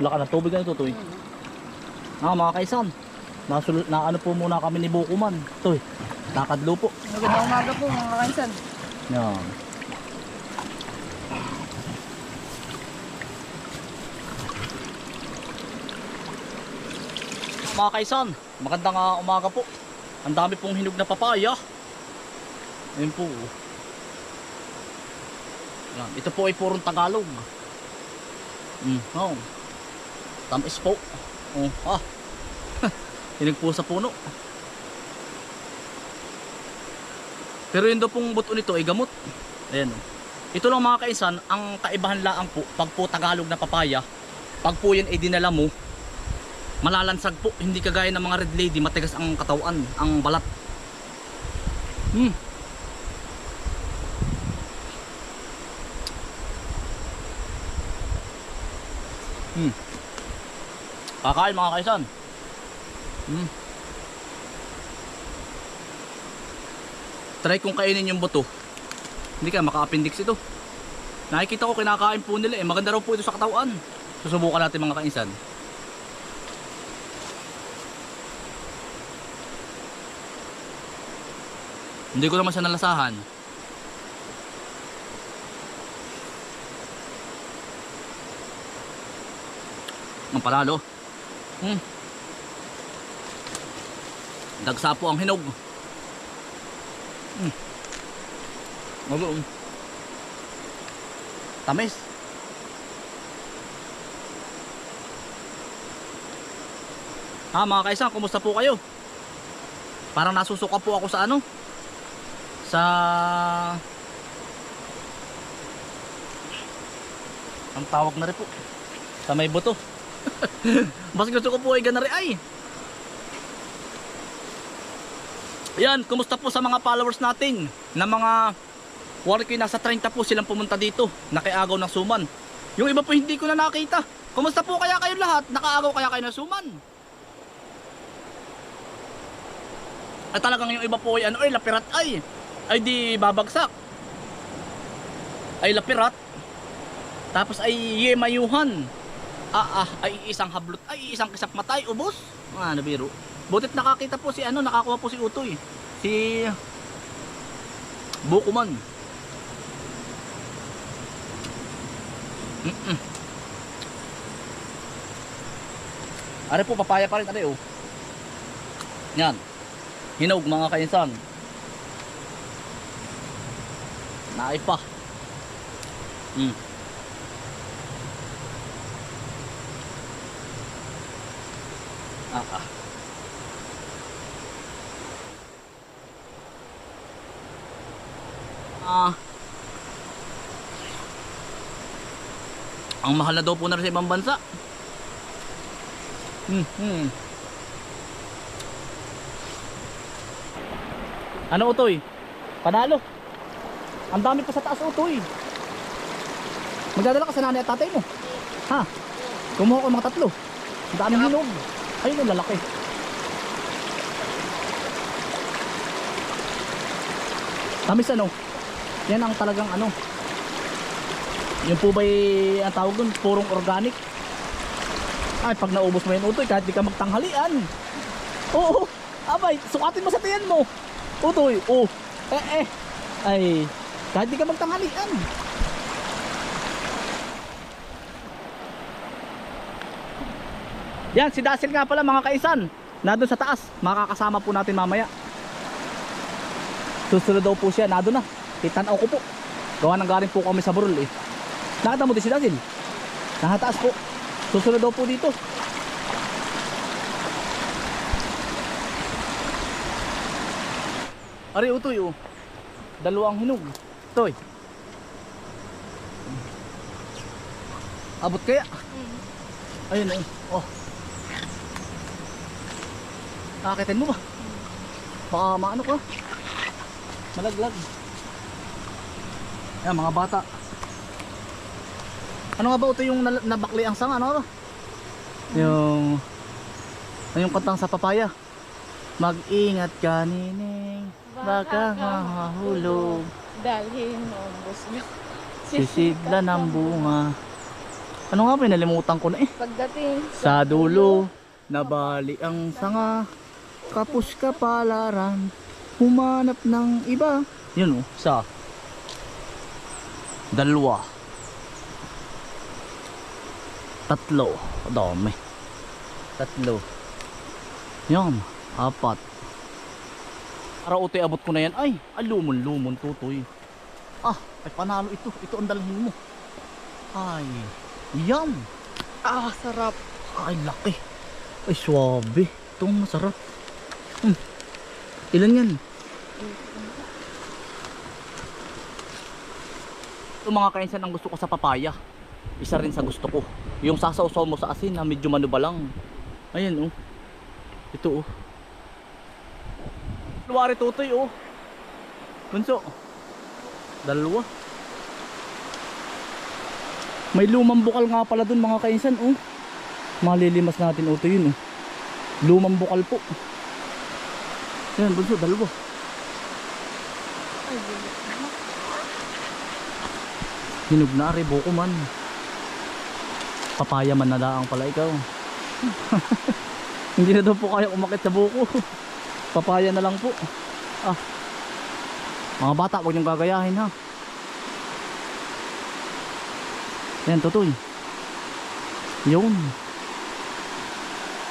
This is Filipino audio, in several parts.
Laka na tubig na ito, Toy. Ah, mga kaisan. Nasul na ano po muna kami ni Bukuman. Toy, nakadlo po. Magandang umaga po mga kansan. Yan. Mga kaisan, magandang ah, umaga po. Ang dami pong hinog na papaya. Ayun po. Yan. Ito po ay purong Tagalog. Mm, oh. Tamis po. Oh, ah. po sa puno. Pero yun daw pong buto nito ay gamot. Ayan o. Ito lang mga kaisan, ang kaibahan laang po, pag po Tagalog na papaya, pag po yan ay dinala mo, malalansag po, hindi kagaya ng mga red lady, matigas ang katawan, ang balat. Hmm. Kakain mga kaisan. Hmm. try kong kainin yung buto. Hindi ka maka-appendix ito. Nakikita ko kinakain po nila eh. Maganda raw po ito sa katawan. Susubukan natin mga kainsan hindi ko naman siya nalasahan. Ang panalo hmm. dagsa po ang hinog Mag-uum. Tamis. Ha mga kaisan, kumusta po kayo? Parang nasusuka po ako sa ano? Sa... Ang tawag na rin po. Sa may buto. Mas gusto ko po ay ganari ay. Yan, kumusta po sa mga followers natin? Na mga Wari ko nasa 30 po silang pumunta dito Nakiagaw ng suman. Yung iba po hindi ko na nakita. Kumusta po kaya kayo lahat? Nakaagaw kaya kayo ng suman? At talagang yung iba po ay ano ay lapirat ay! Ay di babagsak. Ay lapirat. Tapos ay yemayuhan Ah ah ay isang hablot Ay isang kisap matay ubos Mga ano biro Butit nakakita po si ano nakakuha po si Utoy Si Bukuman Mm-mm. Are po, papaya pa rin. Are, oh. Yan. Hinog, mga kainsan. Naay pa. Mm. Ah, ah. Ang mahal na daw po na rin sa ibang bansa. Hmm, hmm. Ano utoy? Panalo. Ang dami pa sa taas utoy. Magdadala ka sa nanay at tatay mo. Ha? Kumuha ko mga tatlo. Ang daming hinog. Ayun ang lalaki. Tamis ano? Yan ang talagang ano, yung po ba'y ang tawag dun, purong organic? Ay, pag naubos mo yung utoy, kahit di ka magtanghalian. Oo, abay, sukatin mo sa tiyan mo. Utoy, oh, eh eh. Ay, kahit di ka magtanghalian. Yan, si Dasil nga pala mga kaisan. Nandun sa taas, makakasama po natin mamaya. Susunod daw po siya, nandun na. Titanaw ko po. Gawa ng galing po kami sa Burol eh. Nakita mo din si Dazil. Nakataas po. Susunod daw po dito. Ari utoy oh. Dalawang hinog. Toy. Abot kaya? Ayun ayun. Oh. Nakakitin mo ba? Baka maano ka? Malaglag. Yan mga bata. Ano nga ba ito yung nabakli ang sanga? Ano ba? Yung yung kantang sa papaya. Mag-ingat ka nining baka mahulog Dalhin mo ang buslo. sisigla ng bunga Ano nga ba, nalimutan ko na eh. Pagdating. Sa dulo, nabali ang sanga, kapus ka palaran, humanap ng iba. Yun oh, sa dalawa, tatlo, dami, tatlo, yan, apat. Para utoy abot ko na yan, ay, alumon lumon tutoy. Ah, ay panalo ito, ito ang dalhin mo. Ay, yan. Ah, sarap. Ay, laki. Ay, swabe. Itong masarap. Hmm. Ilan yan? Ito mga kainsan ang gusto ko sa papaya. Isa rin sa gusto ko. Yung sasawsaw mo sa asin na medyo manuba lang. Ayan oh. Ito oh. Luwari tutoy oh. Bunso. Dalawa. May lumang bukal nga pala dun mga kainsan oh. Malilimas natin oh. Ito yun oh. Lumang bukal po. Ayan bunso, dalawa. Hinog na ari, buko man. Papaya man na daang pala ikaw. Hindi na daw po kaya umakit sa buko. Papaya na lang po. Ah. Mga bata, huwag niyong gagayahin ha. Yan, tutoy. Yun.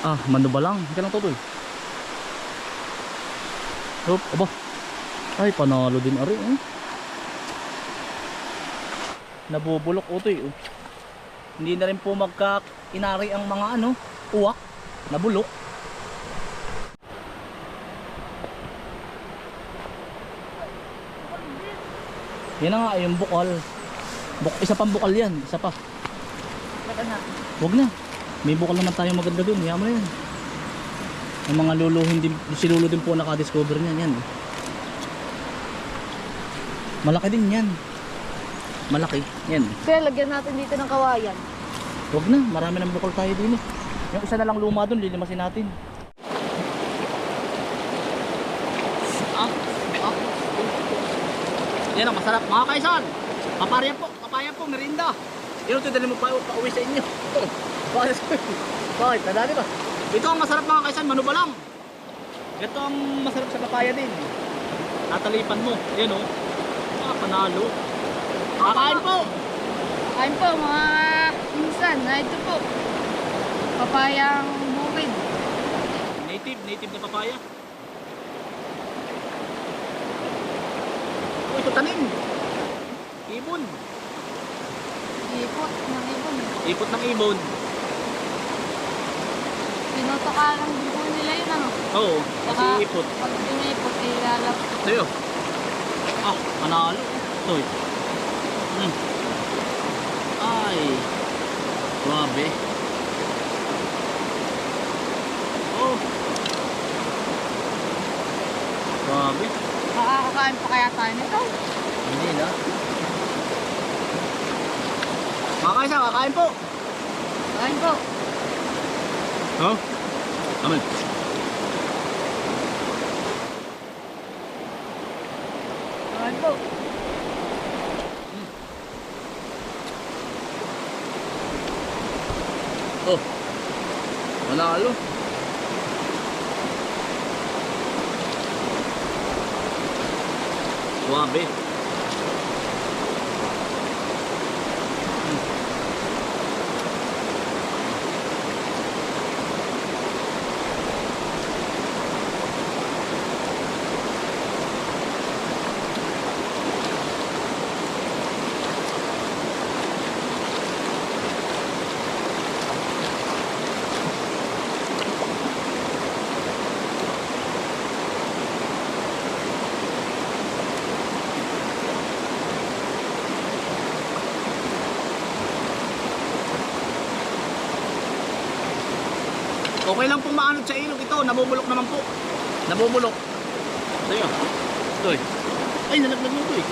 Ah, mano ba lang? Hindi lang tutoy. Hop, aba. Ay, panalo din ari. Eh. Nabubulok utoy. Oh. Hindi na rin po magka-inari ang mga ano, uwak. Nabulok. Yan na nga, yung bukal. Buk isa pang bukal yan, isa pa. Baka na. Huwag na. May bukal naman tayo maganda dun. Yaman na yan. Ang mga lolo, hindi, si lolo din po nakadiscover niyan. Yan. Malaki din yan. Malaki. Yan. Kaya lagyan natin dito ng kawayan. Huwag na. Marami ng bukal tayo din eh. Yung isa na lang luma dun, lilimasin natin. Ah, ah. Yan ang masarap. Mga kaisan, papaya po, papaya po, merinda. Yan ito, dali mo pa, pa uwi sa inyo. Bakit? Bakit? Nadali ba? Ito ang masarap mga kaisan, mano ba lang? Ito ang masarap sa papaya din. Tatalipan mo. Yan o. Ah, panalo. Kakain po. Kain po mga insan. Na ito po. Papayang bukid. Native, native na papaya. Oh, ito tanim. Ibon. Ipot ng ibon. Ipot ng ibon. Pinutoka lang din po nila yun ano. Oo, kasi Saka- ipot. Pag pinipot, ilalap. Sa'yo. Ah, panalo. Ito eh. Hmm. Ay. Grabe. Oh. Grabe. Makakakain pa kaya tayo nito? Hindi na. Kakain siya, kakain po. Kain po. Oh? Amen. Kain po. Oh. Manalo. Okay lang pong maanod sa ilog ito. Nabubulok naman po. Nabubulok. Ito yun. Ito eh. Ay, nalaglag mo ito eh.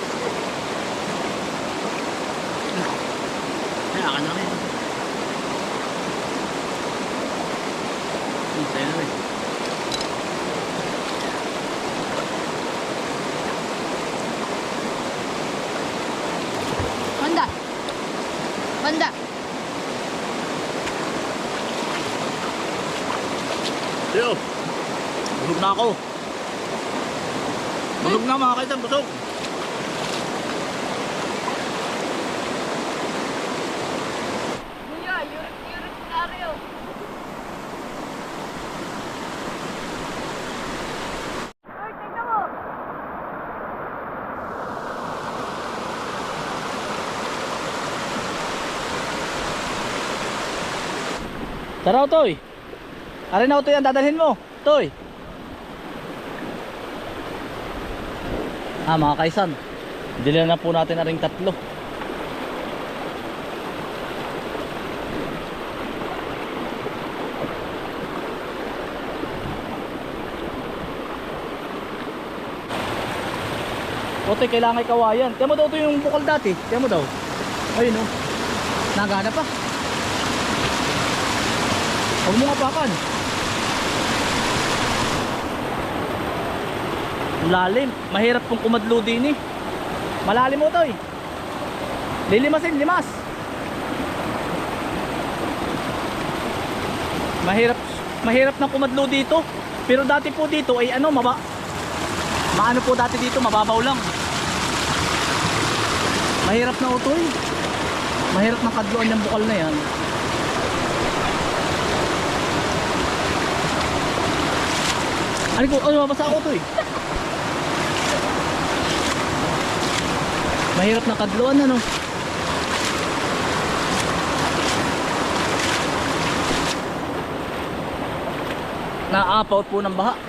Ay, akan na rin. Hmm, Sa'yo na rin. Banda. Banda. Ayun. Busog na ako. Busog na mga kaisan, busog. Kuya. Uy, tingnan mo. Tara, Toy. Aray na, Toy, ang dadalhin mo. Toy. Ah, mga kaisan. Dili na po natin aring tatlo. Ote, kailangan kawayan. Tiyan mo daw ito yung bukal dati. Tiyan mo daw. Ayun o. Nagana pa. Huwag mo apakan. Lalim. Mahirap kung kumadlo din eh. Malalim mo to eh. Lilimasin, limas. Mahirap mahirap na kumadlo dito. Pero dati po dito ay ano, maba Maano po dati dito, mababaw lang. Mahirap na utoy. Mahirap na kadluan yung bukal na yan. Ano ko, ano mabasa ako to eh. Mahirap na kadluan ano. Naapaut po ng baha.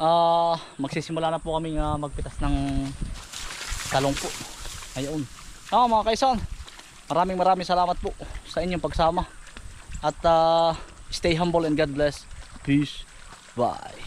Ah, magsisimula na po kami nga magpitas ng talong po. Ayun. Ah, mga kaisan. Maraming maraming salamat po sa inyong pagsama. At ah, stay humble and God bless. Peace. Bye.